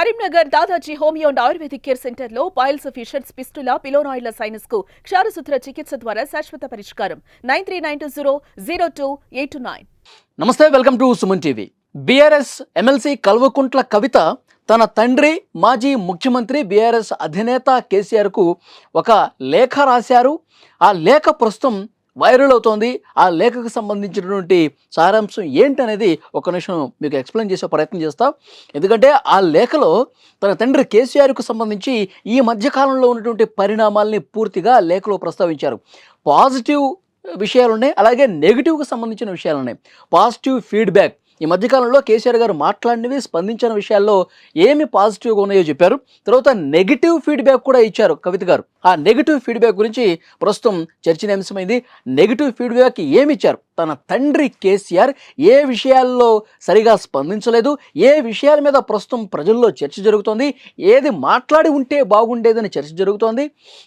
Karimnagar Dadaji homeo and ayurvedic care సెంటర్లో piles fissures fistula పిలోనాయిడ్ల సైనస్కు క్షారసూత్ర చికిత్స ద్వారా శాశ్వత పరిష్కారం. Nine three nine two zero zero two eight nine. నమస్తే welcome to Suman TV. BRS MLC Kalvakuntla Kavitha తన తండ్రి మాజీ ముఖ్యమంత్రి బీఆర్ఎస్ అధినేత కేసీఆర్కు ఒక లేఖ రాశారు. ఆ లేఖ ప్రస్తుతం వైరల్ అవుతోంది. ఆ లేఖకు సంబంధించినటువంటి సారాంశం ఏంటనేది ఒక నిమిషం మీకు ఎక్స్ప్లెయిన్ చేసే ప్రయత్నం చేస్తాం. ఎందుకంటే ఆ లేఖలో తన తండ్రి కేసీఆర్కు సంబంధించి ఈ మధ్యకాలంలో ఉన్నటువంటి పరిణామాల్ని పూర్తిగా లేఖలో ప్రస్తావించారు. పాజిటివ్ విషయాలు ఉన్నాయి అలాగే నెగిటివ్కి సంబంధించిన విషయాలు ఉన్నాయి పాజిటివ్ ఫీడ్బ్యాక్ ఈ మధ్యకాలంలో కేసీఆర్ గారు మాట్లాడినవి స్పందించిన విషయాల్లో ఏమి పాజిటివ్గా ఉన్నాయో చెప్పారు. తర్వాత నెగిటివ్ ఫీడ్బ్యాక్ కూడా ఇచ్చారు కవిత గారు. ఆ నెగిటివ్ ఫీడ్బ్యాక్ గురించి ప్రస్తుతం చర్చనీయాంశమైంది. నెగిటివ్ ఫీడ్బ్యాక్ ఏమి ఇచ్చారు? తన తండ్రి కేసీఆర్ ఏ విషయాల్లో సరిగా స్పందించలేదు? ఏ విషయాల మీద ప్రస్తుతం ప్రజల్లో చర్చ జరుగుతోంది? ఏది మాట్లాడి ఉంటే బాగుండేదని చర్చ జరుగుతోంది?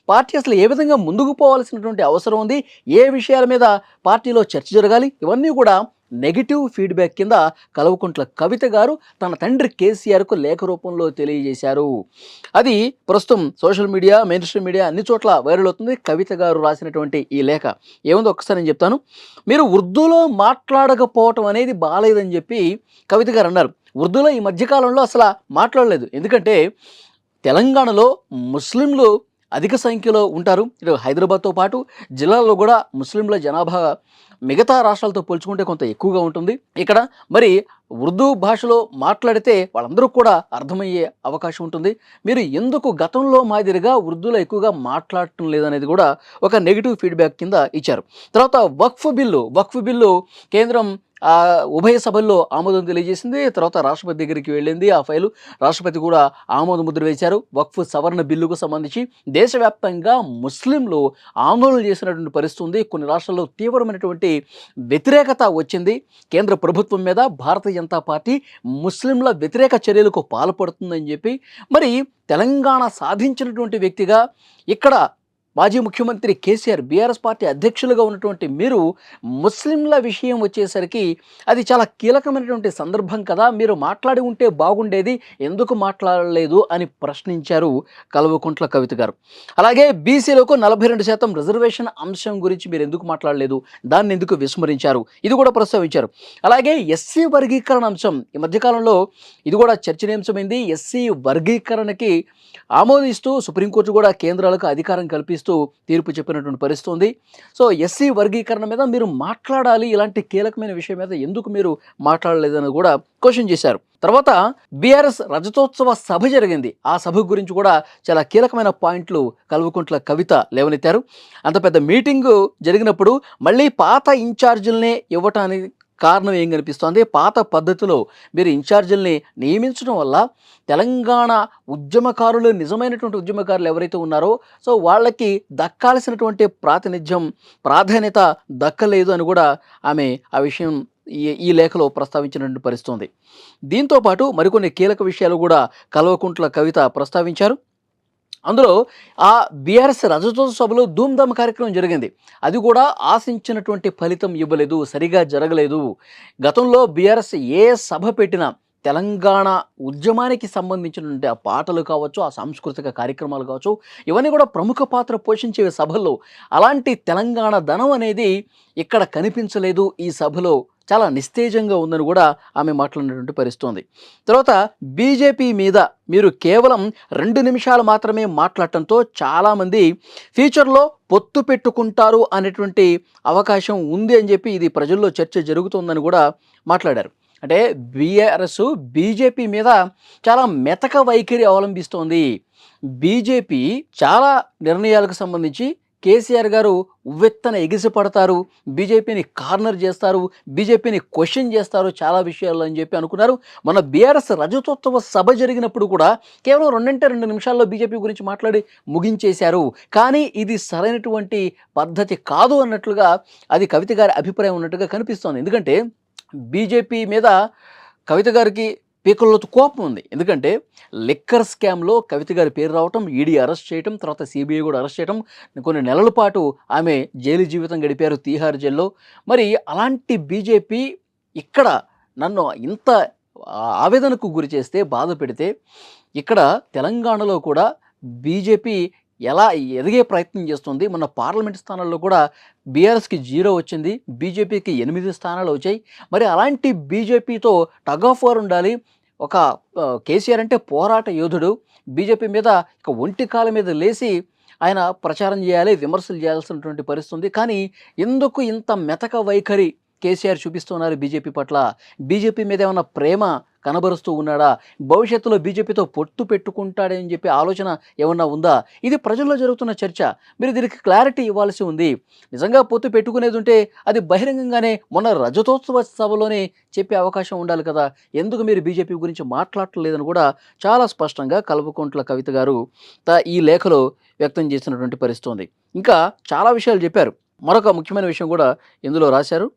పార్టీ అసలు ఏ విధంగా ముందుకు పోవాల్సినటువంటి అవసరం ఉంది? ఏ విషయాల మీద పార్టీలో చర్చ జరగాలి? ఇవన్నీ కూడా నెగిటివ్ ఫీడ్బ్యాక్ కింద కలవకుంట్ల కవిత గారు తన తండ్రి కేసీఆర్కు లేఖ రూపంలో తెలియజేశారు. అది ప్రస్తుతం social media mainstream media అన్ని చోట్ల వైరల్ అవుతుంది. కవిత గారు రాసినటువంటి ఈ లేఖ. ఏముందో ఒక్కసారి నేను చెప్తాను. మీరు ఉర్దూలో మాట్లాడకపోవటం అనేది బాగాలేదని చెప్పి కవిత గారు అన్నారు. ఉర్దూలో ఈ మధ్యకాలంలో అసలు మాట్లాడలేదు. ఎందుకంటే తెలంగాణలో ముస్లింలు అధిక సంఖ్యలో ఉంటారు. ఇటు హైదరాబాద్తో పాటు జిల్లాలో కూడా ముస్లింల జనాభా మిగతా రాష్ట్రాలతో పోల్చుకుంటే కొంత ఎక్కువగా ఉంటుంది. ఇక్కడ మరి ఉర్దూ భాషలో మాట్లాడితే వాళ్ళందరూ కూడా అర్థమయ్యే అవకాశం ఉంటుంది. మీరు ఎందుకు గతంలో మాదిరిగా ఉర్దూలో ఎక్కువగా మాట్లాడటం లేదనేది కూడా ఒక నెగిటివ్ ఫీడ్బ్యాక్ కింద ఇచ్చారు. తర్వాత వక్ఫ్ బిల్లు వక్ఫ్ బిల్లు కేంద్రం ఉభయ సభల్లో ఆమోదం తెలియజేసింది. తర్వాత రాష్ట్రపతి దగ్గరికి వెళ్ళింది. ఆ ఫైలు రాష్ట్రపతి కూడా ఆమోద ముద్ర వేశారు. వక్ఫ్ సవరణ బిల్లుకు సంబంధించి దేశవ్యాప్తంగా ముస్లింలు ఆందోళన చేసినటువంటి పరిస్థితి ఉంది. కొన్ని రాష్ట్రాల్లో తీవ్రమైనటువంటి వ్యతిరేకత వచ్చింది. కేంద్ర ప్రభుత్వం మీద భారతీయ జనతా పార్టీ ముస్లింల వ్యతిరేక చర్యలకు పాల్పడుతుందని చెప్పి మరి తెలంగాణ సాధించినటువంటి వ్యక్తిగా ఇక్కడ మాజీ ముఖ్యమంత్రి కేసీఆర్ బీఆర్ఎస్ పార్టీ అధ్యక్షులుగా ఉన్నటువంటి మీరు ముస్లింల విషయం వచ్చేసరికి అది చాలా కీలకమైనటువంటి సందర్భం కదా. మీరు మాట్లాడి ఉంటే బాగుండేది ఎందుకు మాట్లాడలేదు అని ప్రశ్నించారు కల్వకుంట్ల కవిత గారు. అలాగే బీసీలకు నలభై రెండు శాతం రిజర్వేషన్ అంశం గురించి మీరు ఎందుకు మాట్లాడలేదు? దాన్ని ఎందుకు విస్మరించారు? ఇది కూడా ప్రస్తావించారు. అలాగే ఎస్సీ వర్గీకరణ అంశం ఈ మధ్యకాలంలో ఇది కూడా చర్చనీయాంశమైంది. ఎస్సీ వర్గీకరణకి ఆమోదిస్తూ సుప్రీంకోర్టు కూడా కేంద్రాలకు అధికారం కల్పిస్తూ తీర్పు చెప్పినటువంటి పరిస్థితి ఉంది. సో ఎస్సీ వర్గీకరణ మీద మీరు మాట్లాడాలి ఇలాంటి కీలకమైన విషయం మీద ఎందుకు మీరు మాట్లాడలేదని కూడా క్వశ్చన్ చేశారు. తర్వాత బీఆర్ఎస్ రజతోత్సవ సభ జరిగింది. ఆ సభ గురించి కూడా చాలా కీలకమైన పాయింట్లు కల్వకుంట్ల కవిత లేవనెత్తారు. అంత పెద్ద మీటింగు జరిగినప్పుడు మళ్ళీ పాత ఇన్ఛార్జీలనే ఇవ్వటానికి కారణం ఏం కనిపిస్తోంది? పాత పద్ధతిలో మీరు ఇన్ఛార్జీల్ని నియమించడం వల్ల తెలంగాణ ఉద్యమకారులు నిజమైనటువంటి ఉద్యమకారులు ఎవరైతే ఉన్నారో సో వాళ్ళకి దక్కాల్సినటువంటి ప్రాతినిధ్యం ప్రాధాన్యత దక్కలేదు అని కూడా ఆమె ఆ విషయం ఈ ఈ లేఖలో ప్రస్తావించినటువంటి పరిస్తుంది దీంతోపాటు మరికొన్ని కీలక విషయాలు కూడా కల్వకుంట్ల కవిత ప్రస్తావించారు. అందులో ఆ బీఆర్ఎస్ రజతోత్సవ సభలో ధూమ్ధామ్ కార్యక్రమం జరిగింది. అది కూడా ఆశించినటువంటి ఫలితం ఇవ్వలేదు సరిగా జరగలేదు. గతంలో బీఆర్ఎస్ ఏ సభ పెట్టినా తెలంగాణ ఉద్యమానికి సంబంధించినటువంటి ఆ పాటలు కావచ్చు ఆ సాంస్కృతిక కార్యక్రమాలు కావచ్చు ఇవన్నీ కూడా ప్రముఖ పాత్ర పోషించే సభల్లో. అలాంటి తెలంగాణ ధనం అనేది ఇక్కడ కనిపించలేదు ఈ సభలో. చాలా నిస్తేజంగా ఉందని కూడా ఆమె మాట్లాడినటువంటి పరిస్థితుంది. తర్వాత బీజేపీ మీద మీరు కేవలం రెండు నిమిషాలు మాత్రమే మాట్లాడటంతో చాలామంది ఫ్యూచర్లో పొత్తు పెట్టుకుంటారు అనేటువంటి అవకాశం ఉంది అని చెప్పి ఇది ప్రజల్లో చర్చ జరుగుతుందని కూడా మాట్లాడారు. అంటే బీఆర్ఎస్ బీజేపీ మీద చాలా మెతక వైఖరి అవలంబిస్తోంది. బీజేపీ చాలా నిర్ణయాలకు సంబంధించి కేసీఆర్ గారు ఉవ్వెత్తన ఎగిసిపడతారు బీజేపీని కార్నర్ చేస్తారు బీజేపీని క్వశ్చన్ చేస్తారు చాలా విషయాల్లో అని చెప్పి అనుకున్నారు. మన బీఆర్ఎస్ రజతోత్సవ సభ జరిగినప్పుడు కూడా కేవలం రెండంటే రెండు నిమిషాల్లో బీజేపీ గురించి మాట్లాడి ముగించేశారు. కానీ ఇది సరైనటువంటి పద్ధతి కాదు అన్నట్లుగా అది కవిత గారి అభిప్రాయం ఉన్నట్టుగా కనిపిస్తోంది. ఎందుకంటే బీజేపీ మీద కవిత గారికి పీకల్లోతు కోపం ఉంది. ఎందుకంటే లిక్కర్ స్కామ్లో కవిత గారి పేరు రావటం ఈడీ అరెస్ట్ చేయటం తర్వాత సిబిఐ కూడా అరెస్ట్ చేయటం కొన్ని నెలల పాటు ఆమె జైలు జీవితం గడిపారు తీహార్ జైల్లో. మరి అలాంటి బీజేపీ ఇక్కడ నన్ను ఇంత ఆవేదనకు గురి చేస్తే బాధ పెడితే ఇక్కడ తెలంగాణలో కూడా బీజేపీ ఎలా ఎదిగే ప్రయత్నం చేస్తుంది? మన పార్లమెంట్ స్థానాల్లో కూడా బీఆర్ఎస్కి జీరో వచ్చింది. బీజేపీకి ఎనిమిది స్థానాలు వచ్చాయి. మరి అలాంటి బీజేపీతో టగ్ ఆఫ్ వార్ ఉండాలి. ఒక కేసీఆర్ అంటే పోరాట యోధుడు. బీజేపీ మీద ఇక ఒంటి కాల మీద లేచి ఆయన ప్రచారం చేయాలి విమర్శలు చేయాల్సినటువంటి పరిస్థితి ఉంది కానీ ఎందుకు ఇంత మెతక వైఖరి కేసీఆర్ చూపిస్తున్నారు బీజేపీ పట్ల? బీజేపీ మీద ఏమైనా ప్రేమ కనబరుస్తూ ఉన్నాడా? భవిష్యత్తులో బీజేపీతో పొత్తు పెట్టుకుంటాడని చెప్పి ఆలోచన ఏమన్నా ఉందా? ఇది ప్రజల్లో జరుగుతున్న చర్చ. మీరు దీనికి క్లారిటీ ఇవ్వాల్సి ఉంది. నిజంగా పొత్తు పెట్టుకునేది ఉంటే అది బహిరంగంగానే మొన్న రజతోత్సవ సభలోనే చెప్పే అవకాశం ఉండాలి కదా. ఎందుకు మీరు బీజేపీ గురించి మాట్లాడలేదని కూడా చాలా స్పష్టంగా కల్వకుంట్ల కవిత గారు త- ఈ లేఖలో వ్యక్తం చేసినటువంటి పరిస్థితి ఇంకా చాలా విషయాలు చెప్పారు. మరొక ముఖ్యమైన విషయం కూడా ఇందులో రాశారు.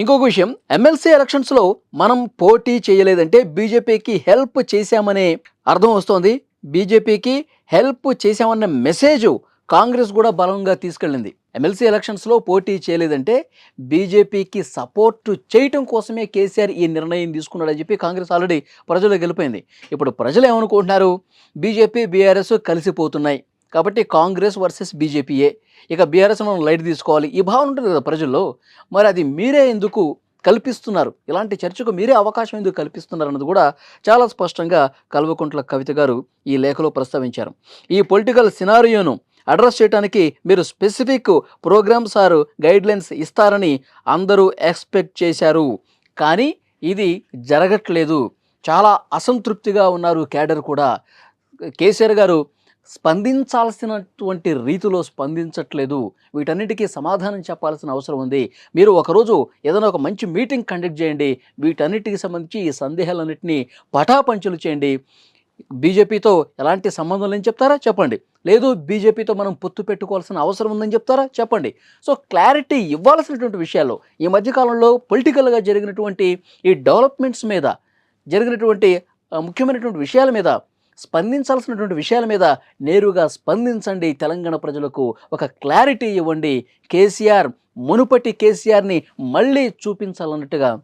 ఇంకొక విషయం ఎమ్మెల్సీ ఎలక్షన్స్లో మనం పోటీ చేయలేదంటే బీజేపీకి హెల్ప్ చేశామనే అర్థం వస్తోంది. బీజేపీకి హెల్ప్ చేశామన్న మెసేజ్ కాంగ్రెస్ కూడా బలంగా తీసుకెళ్ళింది. ఎమ్మెల్సీ ఎలక్షన్స్లో పోటీ చేయలేదంటే బీజేపీకి సపోర్టు చేయటం కోసమే కేసీఆర్ ఈ నిర్ణయం తీసుకున్నాడని చెప్పి కాంగ్రెస్ ఆల్రెడీ ప్రజలు గెలిపోయింది ఇప్పుడు ప్రజలు ఏమనుకుంటున్నారు? బీజేపీ బీఆర్ఎస్ కలిసిపోతున్నాయి. కాబట్టి కాంగ్రెస్ వర్సెస్ బీజేపీయే. ఇక బీఆర్ఎస్ మనం లైట్ తీసుకోవాలి. ఈ భావన ఉంటుంది కదా ప్రజల్లో. మరి అది మీరే ఎందుకు కల్పిస్తున్నారు? ఇలాంటి చర్చకు మీరే అవకాశం ఎందుకు కల్పిస్తున్నారు అన్నది కూడా చాలా స్పష్టంగా కల్వకుంట్ల కవిత గారు ఈ లేఖలో ప్రస్తావించారు. ఈ పొలిటికల్ సినారియోను అడ్రస్ చేయడానికి మీరు స్పెసిఫిక్ ప్రోగ్రామ్స్ ఆర్ గైడ్లైన్స్ ఇస్తారని అందరూ ఎక్స్పెక్ట్ చేశారు. కానీ ఇది జరగట్లేదు. చాలా అసంతృప్తిగా ఉన్నారు క్యాడర్ కూడా. కేసీఆర్ గారు స్పందించాల్సినటువంటి రీతిలో స్పందించట్లేదు. వీటన్నిటికీ సమాధానం చెప్పాల్సిన అవసరం ఉంది. మీరు ఒకరోజు ఏదైనా ఒక మంచి మీటింగ్ కండక్ట్ చేయండి. వీటన్నిటికి సంబంధించి ఈ సందేహాలన్నింటినీ పటాపంచులు చేయండి. బీజేపీతో ఎలాంటి సంబంధం లేని చెప్తారా? చెప్పండి. లేదు బీజేపీతో మనం పొత్తు పెట్టుకోవాల్సిన అవసరం ఉందని చెప్తారా? చెప్పండి. సో క్లారిటీ ఇవ్వాల్సినటువంటి విషయాల్లో ఈ మధ్యకాలంలో పొలిటికల్గా జరిగినటువంటి ఈ డెవలప్మెంట్స్ మీద జరిగినటువంటి ముఖ్యమైనటువంటి విషయాల మీద స్పందించాల్సినటువంటి విషయాల మీద నేరుగా స్పందించండి తెలంగాణ ప్రజలకు. ఒక క్లారిటీ ఇవ్వండి. కేసీఆర్ మునుపటి కేసీఆర్ని మళ్ళీ చూపించాలన్నట్టుగా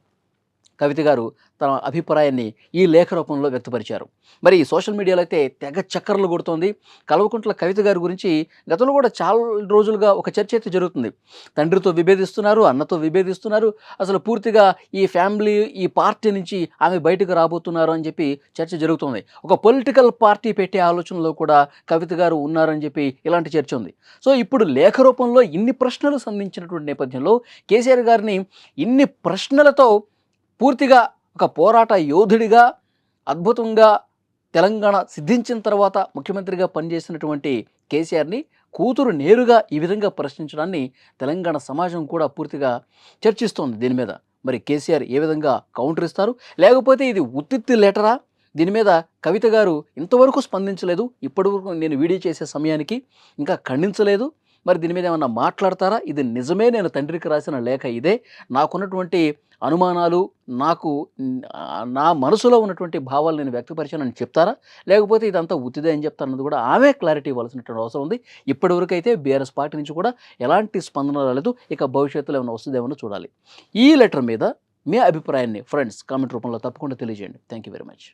కవిత గారు తన అభిప్రాయాన్ని ఈ లేఖ రూపంలో వ్యక్తపరిచారు. మరి ఈ సోషల్ మీడియాలో అయితే తెగ చక్కర్లు కొడుతోంది. కల్వకుంట్ల కవిత గారి గురించి గతంలో కూడా చాలా రోజులుగా ఒక చర్చ అయితే జరుగుతుంది. తండ్రితో విభేదిస్తున్నారు అన్నతో విభేదిస్తున్నారు. అసలు పూర్తిగా ఈ ఫ్యామిలీ ఈ పార్టీ నుంచి ఆమె బయటకు రాబోతున్నారు అని చెప్పి చర్చ జరుగుతుంది. ఒక పొలిటికల్ పార్టీ పెట్టే ఆలోచనలో కూడా కవిత గారు ఉన్నారని చెప్పి ఇలాంటి చర్చ ఉంది. సో ఇప్పుడు లేఖ రూపంలో ఇన్ని ప్రశ్నలు సంధించినటువంటి నేపథ్యంలో కేసీఆర్ గారిని ఇన్ని ప్రశ్నలతో పూర్తిగా ఒక పోరాట యోధుడిగా అద్భుతంగా తెలంగాణ సిద్ధించిన తర్వాత ముఖ్యమంత్రిగా పనిచేసినటువంటి కేసీఆర్ని కూతురు నేరుగా ఈ విధంగా ప్రశ్నించడాన్ని తెలంగాణ సమాజం కూడా పూర్తిగా చర్చిస్తోంది దీని మీద. మరి కేసీఆర్ ఏ విధంగా కౌంటర్ ఇస్తారు? లేకపోతే ఇది ఉత్తిత్తి లెటరా? దీని మీద కవిత గారు ఇంతవరకు స్పందించలేదు. ఇప్పటివరకు నేను వీడియో చేసే సమయానికి ఇంకా ఖండించలేదు. మరి దీని మీద ఏమన్నా మాట్లాడతారా? ఇది నిజమే నేను తండ్రికి రాసిన లేఖ ఇదే. నాకున్నటువంటి అనుమానాలు నాకు నా మనసులో ఉన్నటువంటి భావాలు నేను వ్యక్తపరిచానని చెప్తారా? లేకపోతే ఇదంతా ఉత్తిదే అని చెప్తారన్నది కూడా ఆమె క్లారిటీ ఇవ్వాల్సినటువంటి అవసరం ఉంది. ఇప్పటివరకు అయితే బీఆర్ఎస్ పార్టీ నుంచి కూడా ఎలాంటి స్పందన రాలేదు. ఇక భవిష్యత్తులో ఏమైనా వస్తుందేమో చూడాలి. ఈ లెటర్ మీద మీ అభిప్రాయాన్ని ఫ్రెండ్స్ కామెంట్ రూపంలో తప్పకుండా తెలియజేయండి. Thank you very much.